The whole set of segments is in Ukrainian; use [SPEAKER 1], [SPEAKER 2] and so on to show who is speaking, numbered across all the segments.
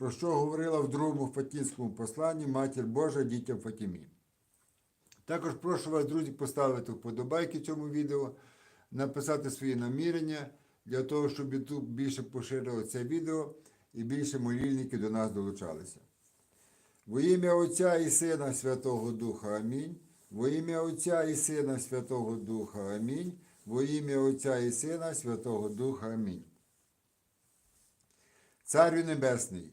[SPEAKER 1] про що говорила в другому Фатінському посланні Матір Божа дітям Фатімі. Також прошу вас, друзі, поставити вподобайки цьому відео, написати свої намірення для того, щоб YouTube більше поширив це відео і більше молільників до нас долучалися. Во ім'я Отця і Сина Святого Духа Амінь. Во ім'я Отця і Сина Святого Духа Амінь. Во ім'я Отця і Сина Святого Духа Амінь. Царю Небесний,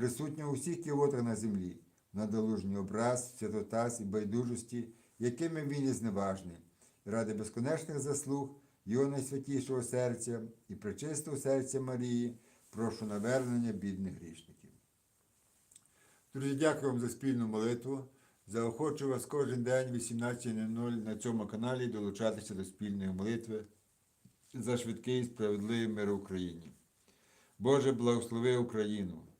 [SPEAKER 1] присутнього у всіх кіотах на землі, надолужній образ, святотаз і байдужості, якими він є зневажний, ради безконечних заслуг Його найсвятішого серця і пречистого серця Марії, прошу навернення бідних грішників. Друзі, дякую вам за спільну молитву. Заохочу вас кожен день 18.00 на цьому каналі долучатися до спільної молитви за швидкий і справедливий мир Україні. Боже, благослови Україну,